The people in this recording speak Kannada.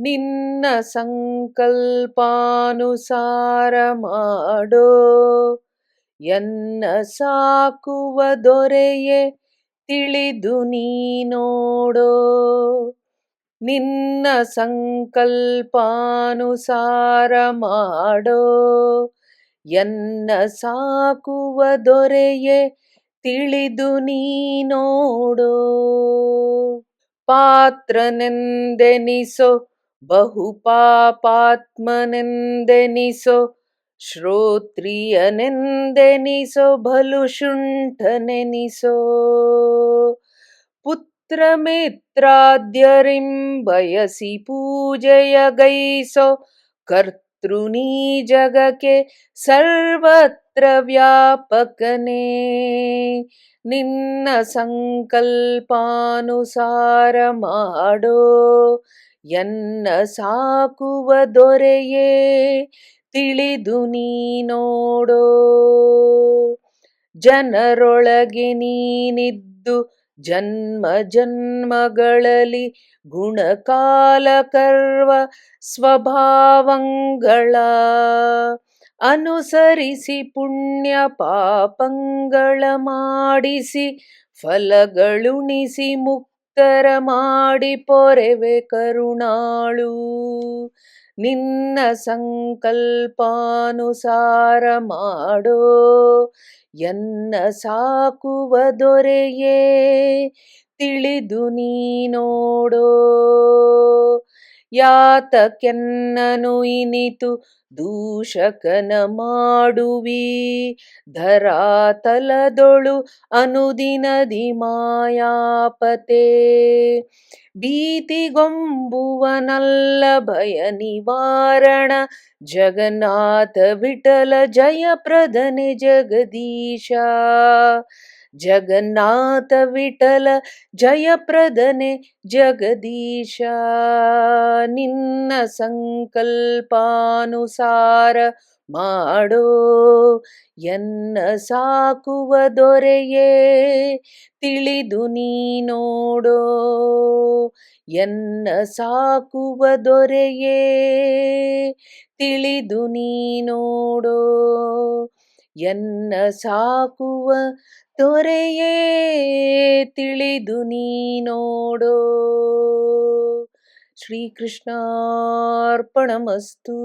ನಿನ್ನ ಸಂಕಲ್ಪಾನುಸಾರ ಮಾಡೋ. ಎನ್ನ ಸಾಕುವ ದೊರೆಯೇ ತಿಳಿದು ನೀನೋಡೋ ನಿನ್ನ ಸಂಕಲ್ಪಾನುಸಾರ ಮಾಡೋ. ಎನ್ನ ಸಾಕುವ ದೊರೆಯೇ ತಿಳಿದು ನೀನೋಡೋ ಪಾತ್ರನೆಂದೆನಿಸೋ बहुपापात्मनिन्दनिसो श्रोत्रियनिन्दनिसो भलुशुण्ठनिनिसो। पुत्रमित्राद्यरिं वयसि पूजय गैसो ಕರ್ತೃನೀ ಜಗಕ್ಕೆ ಸರ್ವತ್ರ ವ್ಯಾಪಕನೇ. ನಿನ್ನ ಸಂಕಲ್ಪಾನುಸಾರ ಮಾಡೋ, ಎನ್ನ ಸಾಕುವ ದೊರೆಯೇ ತಿಳಿದು ನೀ ನೋಡೋ. ಜನರೊಳಗೆ ನೀನಿದ್ದು ಜನ್ಮ ಜನ್ಮಗಳಲ್ಲಿ ಗುಣಕಾಲ ಕರ್ವ ಸ್ವಭಾವಂಗಳ. ಅನುಸರಿಸಿ ಪುಣ್ಯ ಪಾಪಂಗಳ ಮಾಡಿಸಿ ಫಲಗಳುಣಿಸಿ ಮುಕ್ತರ ಮಾಡಿ ಪೊರೆವೆ ಕರುಣಾಳು. ನಿನ್ನ ಸಂಕಲ್ಪಾನುಸಾರ ಮಾಡೋ ಎನ್ನ ಸಾಕುವ ದೊರೆಯೇ ತಿಳಿದು ನೀನೋಡೋ ಯಾತಕೆನ್ನನು ಇನಿತು ದೂಷಕನ ಮಾಡುವಿ. ಧರಾತಲದೊಳು ಅನುದಿನದಿ ಮಾಯಾಪತೆ. ಭೀತಿಗೊಂಬುವನಲ್ಲ ಭಯ ನಿವಾರಣ ಜಗನ್ನಾಥ ವಿಠಲ ಜಯಪ್ರದನೆ ಜಗದೀಶ. ಜಗನ್ನಾಥ ವಿಠಲ ಜಯಪ್ರದನೆ ಜಗದೀಶ, ನಿನ್ನ ಸಂಕಲ್ಪಾನುಸಾರ ಮಾಡೋ, ಎನ್ನ ಸಾಕುವ ದೊರೆಯೇ ತಿಳಿದು ನೀನೋಡೋ ಎನ್ನ ಸಾಕುವ ದೊರೆಯೇ ತಿಳಿದು ನೀನೋಡೋ ಎನ್ನ ಸಾಕುವ ತೊರೆಯೇ ತಿಳಿದು ನೀನೋಡೋ? ಶ್ರೀಕೃಷ್ಣಾರ್ಪಣಮಸ್ತು.